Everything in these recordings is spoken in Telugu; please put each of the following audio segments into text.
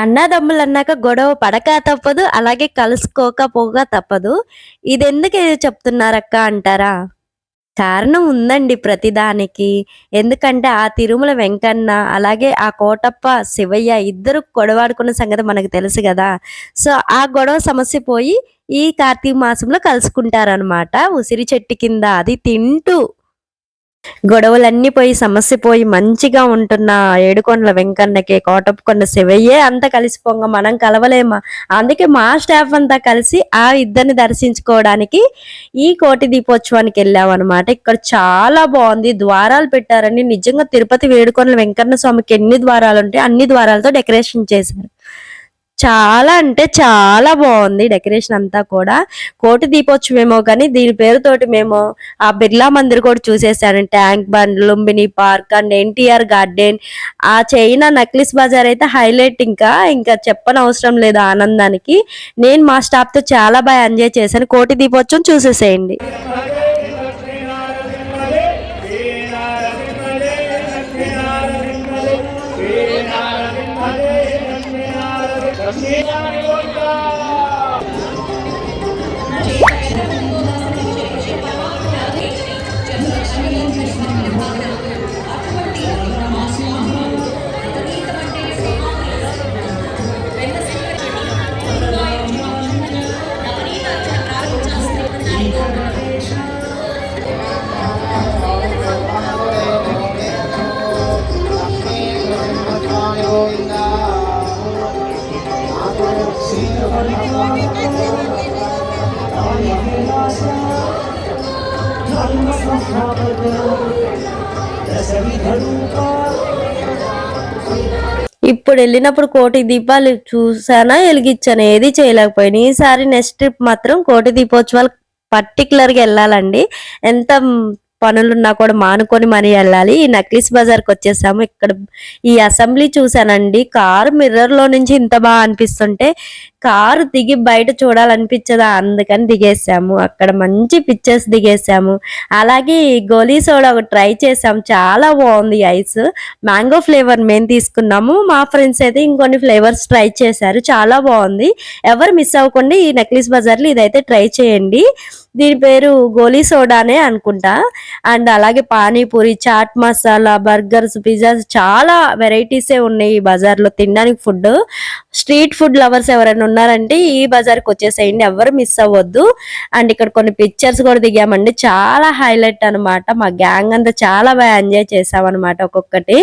అన్నదమ్ములు అన్నాక గొడవ పడక తప్పదు అలాగే కలుసుకోకపోగా తప్పదు. ఇది ఎందుకు చెప్తున్నారక్క అంటారా? కారణం ఉందండి ప్రతిదానికి. ఎందుకంటే ఆ తిరుమల వెంకన్న అలాగే ఆ కోటప్ప శివయ్య ఇద్దరు గొడవాడుకున్న సంగతి మనకు తెలుసు కదా. సో ఆ గొడవ సమస్య పోయి ఈ కార్తీక మాసంలో కలుసుకుంటారనమాట ఉసిరి చెట్టు కింద అది తింటూ గొడవలన్నీ పోయి సమస్య పోయి మంచిగా ఉంటున్న ఏడుకొండల వెంకన్నకి కోటప్పకొండ శివయ్యే అంత కలిసిపోంగ మనం కలవలేమా? అందుకే మా స్టాఫ్ అంతా కలిసి ఆ ఇద్దరిని దర్శించుకోవడానికి ఈ కోటి దీపోత్సవానికి వెళ్ళామన్నమాట. ఇక్కడ చాలా బాగుంది. ద్వారాలు పెట్టారని నిజంగా తిరుపతి వేడుకొండల వెంకన్న స్వామికి ఎన్ని ద్వారాలు ఉంటాయి అన్ని ద్వారాలతో డెకరేషన్ చేశారు. చాలా అంటే చాలా బాగుంది డెకరేషన్ అంతా కూడా. కోటి దీపోత్సవమేమో కానీ దీని పేరుతోటి మేము ఆ బిర్లా మందిర్ కూడా చూసేసాను. Tank bund Lumbini park and NTR garden. ఆ చైనా నక్లిస్ బజార్ అయితే హైలైట్ ఇంకా. ఇంకా చెప్పని అవసరం లేదు ఆనందానికి. నేను మా స్టాఫ్తో చాలా బాగా ఎంజాయ్ చేశాను. కోటి దీపోత్సవం చూసేసేయండి. ఇప్పుడు వెళ్ళినప్పుడు కోటి దీపాలు చూసానా వెలిగించాను? ఏది చేయలేకపోయాను. ఈసారి నెక్స్ట్ ట్రిప్ మాత్రం కోటి దీపోత్సవాలు పర్టికులర్గా వెళ్ళాలండి. ఎంత పనులున్నా కూడా మానుకొని మరీ వెళ్ళాలి. ఈ నక్లీస్ బజార్కి వచ్చేసాము. ఇక్కడ ఈ అసెంబ్లీ చూసానండి కారు మిర్రర్లో నుంచి ఇంత బాగా అనిపిస్తుంటే కారు దిగి బయట చూడాలనిపించదా? అందుకని దిగేసాము. అక్కడ మంచి పిక్చర్స్ దిగేసాము. అలాగే ఈ గోలీ సోడా ఒకటి ట్రై చేసాము. చాలా బాగుంది ఐస్. మ్యాంగో ఫ్లేవర్ మేము తీసుకున్నాము. మా ఫ్రెండ్స్ అయితే ఇంకొన్ని ఫ్లేవర్స్ ట్రై చేశారు. చాలా బాగుంది. ఎవరు మిస్ అవ్వకుండా ఈ నెక్లెస్ బజార్లో ఇదైతే ట్రై చేయండి. దీని పేరు గోలీ సోడానే అనుకుంటా. అండ్ అలాగే పానీపూరి చాట్ మసాలా బర్గర్స్ పిజ్జాస్ చాలా వెరైటీసే ఉన్నాయి ఈ బజార్లో తినడానికి ఫుడ్ స్ట్రీట్ ఫుడ్ లవర్స్ ఎవరైనా ఉన్నారంటే ఈ బజార్కి వచ్చేసేయండి ఎవరు మిస్ అవ్వద్దు. అండ్ ఇక్కడ కొన్ని పిక్చర్స్ కూడా దిగామండి చాలా హైలైట్ అన్నమాట. మా గ్యాంగ్ అంతా చాలా బాగా ఎంజాయ్ చేసామన్నమాట ఒక్కొక్కటి.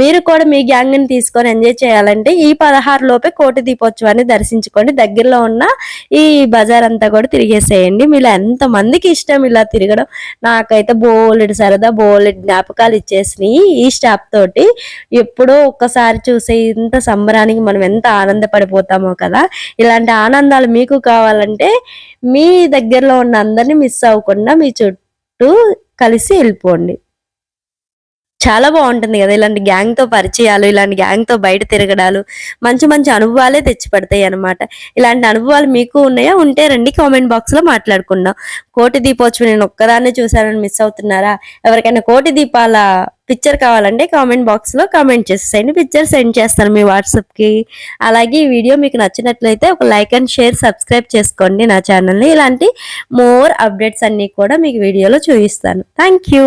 మీరు కూడా మీ గ్యాంగ్ని తీసుకొని ఎంజాయ్ చేయాలంటే ఈ పదహారు లోపే కోటి దీపోత్సవాన్ని దర్శించుకోండి దగ్గరలో ఉన్న ఈ బజార్ అంతా కూడా తిరిగేసేయండి. మీరు ఎంత మందికి ఇష్టం ఇలా తిరగడం. నాకైతే బోలెడు సరదా బోలెడు జ్ఞాపకాలు ఇచ్చేసినాయి ఈ స్టాప్ తోటి. ఎప్పుడో ఒక్కసారి చూసే ఇంత సంబరానికి మనం ఎంత ఆనందపడిపోతామో కదా. ఇలాంటి ఆనందాలు మీకు కావాలంటే మీ దగ్గరలో ఉన్న అందరినీ మిస్ అవ్వకుండా మీ చుట్టూ కలిసి వెళ్ళిపోండి. చాలా బాగుంటుంది కదా ఇలాంటి గ్యాంగ్తో పరిచయాలు ఇలాంటి గ్యాంగ్తో బయట తిరగడాలు. మంచి మంచి అనుభవాలే తెచ్చిపెడతాయి అనమాట ఇలాంటి అనుభవాలు మీకు ఉన్నాయా? ఉంటే రండి కామెంట్ బాక్స్లో మాట్లాడుకుందాం. కోటి దీపోత్సవం నేను ఒక్కదాన్నే చూసానని మిస్ అవుతున్నారా? ఎవరికైనా కోటి దీపాల పిక్చర్ కావాలంటే కామెంట్ బాక్స్లో కామెంట్ చేసేయండి పిక్చర్ సెండ్ చేస్తాను మీ వాట్సాప్కి అలాగే ఈ వీడియో మీకు నచ్చినట్లయితే ఒక లైక్ అండ్ షేర్ సబ్స్క్రైబ్ చేసుకోండి నా ఛానల్ని ఇలాంటి మోర్ అప్డేట్స్ అన్నీ కూడా మీకు వీడియోలో చూపిస్తాను. Thank you